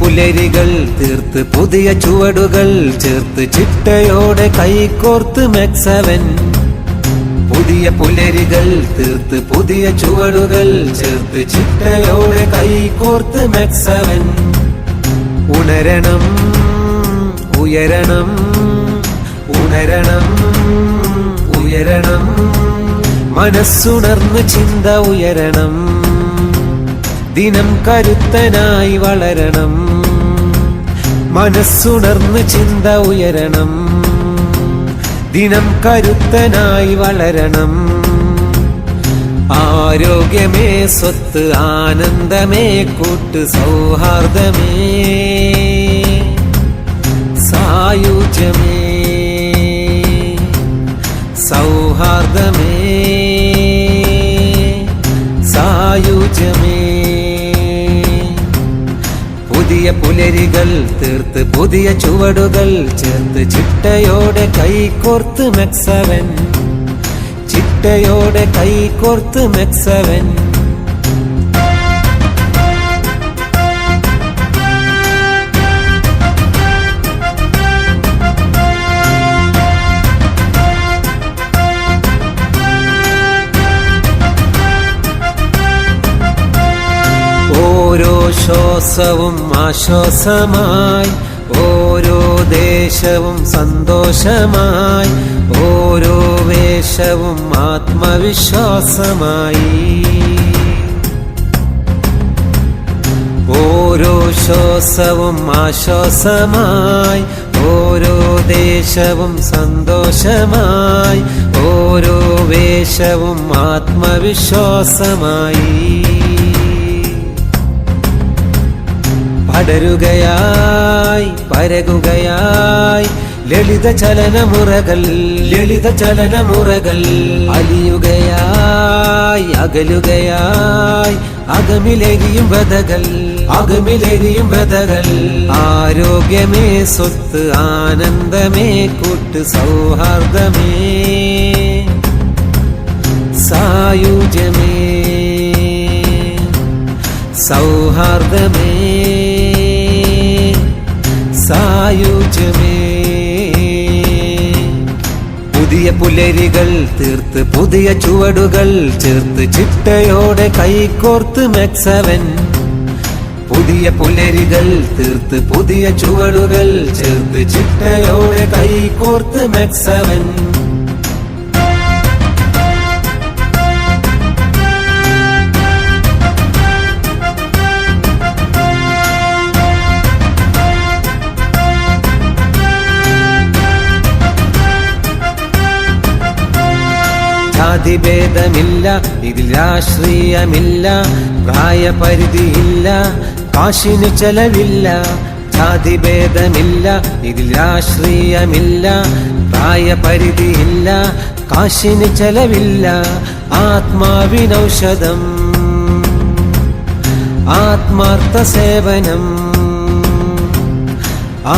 പുലരികൾ തീർത്ത് പുതിയ ചുവടുകൾ ചേർത്ത് ചിട്ടയോടെ കൈകോർത്ത് മെക്സവൻ. പുതിയ പുലരികൾ തീർത്ത് പുതിയ ചുവടുകൾ ചേർത്ത് ചിട്ടയോടെ കൈകോർത്ത് മെക്സവൻ. ഉണരണം ഉയരണം ഉണരണം ഉയരണം. മനസ്സുണർന്ന് ചിന്ത ഉയരണം. ദിനം കരുത്തനായി വളരണം. മനസ്സുണർന്ന് ചിന്ത ഉയരണം. ദിനം കരുത്തനായി വളരണം. ആരോഗ്യമേ സ്വത്ത് ആനന്ദമേ കൂട്ട് സൗഹാർദ്ദമേ സായുജ്യമേ സൗഹാർദ്ദമേ പുലരികൾ തീർത്ത് പുതിയ ചുവടുകൾ ചേർത്ത് ചിട്ടയോടെ കൈകോർത്ത് മെക്സവൻ. ചിട്ടയോടെ കൈകോർത്ത് മെക്സവൻ. ശ്വാസവും ആശ്വാസമായി ഓരോ ദേശവും സന്തോഷമായി ഓരോ വേഷവും ആത്മവിശ്വാസമായി. ഓരോ ശ്വാസവും ആശ്വാസമായി ഓരോ ദേശവും സന്തോഷമായി ഓരോ വേഷവും ആത്മവിശ്വാസമായി. പടരുകയായി പരകുകയായി. ലളിത ചലനമുറകൾ ലളിത ചലനമുറകൾ അലിയുകയായി അകലുകയായി. അകമിലെരിയും വ്രതകൾ അകമിലെരിയും വ്രതകൾ ആരോഗ്യമേ സ്വത്ത് ആനന്ദമേ കൂട്ട് സൗഹാർദ്ദമേ സായുജ്യമേ സൗഹാർദ്ദമേ സായുജ്യമേ പുതിയ പുലരികൾ തീർത്ത് പുതിയ ചുവടുകൾ ചേർത്ത് ചിട്ടയോടെ കൈകോർത്ത് മെക്സവൻ. പുതിയ പുലരികൾ തീർത്ത് പുതിയ ചുവടുകൾ ചേർത്ത് ചിട്ടയോടെ കൈകോർത്ത് മെക്സവൻ. ജാതിഭേദമില്ല ഇതിൽ രാഷ്ട്രീയമില്ല പ്രായപരിധിയില്ല കാശിനു ചെലവില്ല ജാതിഭേദമില്ല ഇതിൽ രാഷ്ട്രീയമില്ല പ്രായപരിധിയില്ല കാശിന് ചെലവില്ല ആത്മാവിനൗഷധം ആത്മാർത്ഥ സേവനം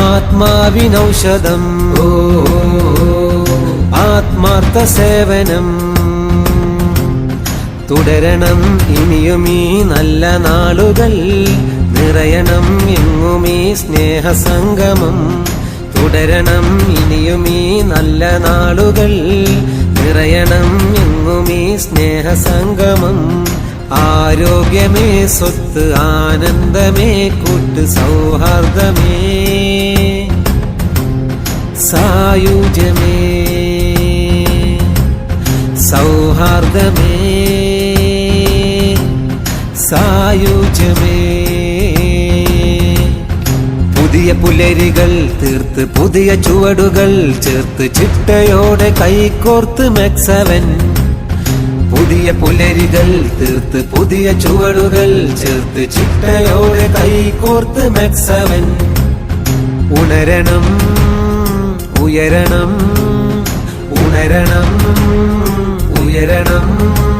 ആത്മാവിനൗഷധം ഓ ആത്മാർത്ഥ സേവനം തുടരണം. ഇനിയും ഈ നല്ല നാളുകൾ നിറയണം. എങ്ങും ഈ സ്നേഹസംഗമം തുടരണം. ഇനിയും ഈ നല്ല നാളുകൾ നിറയണം. എങ്ങും ഈ സ്നേഹസംഗമം ആരോഗ്യമേ സ്വത്ത് ആനന്ദമേ കൂട്ട് സൗഹാർദ്ദമേ. സായുജ്യമേ സൗഹാർദ്ദമേ. സായുജ്യമേ. പുതിയ പുലരികൾ തീർത്ത് പുതിയ ചുവടുകൾ ചേർത്ത് ചിട്ടയോടെ കൈകോർത്ത് മെക്സവൻ. പുതിയ പുലരികൾ തീർത്ത് പുതിയ ചുവടുകൾ ചേർത്ത് ചിട്ടയോടെ കൈകോർത്ത് മെക്സവൻ. ഉണരണം ഉയരണം ഉണരണം ഉയരണം.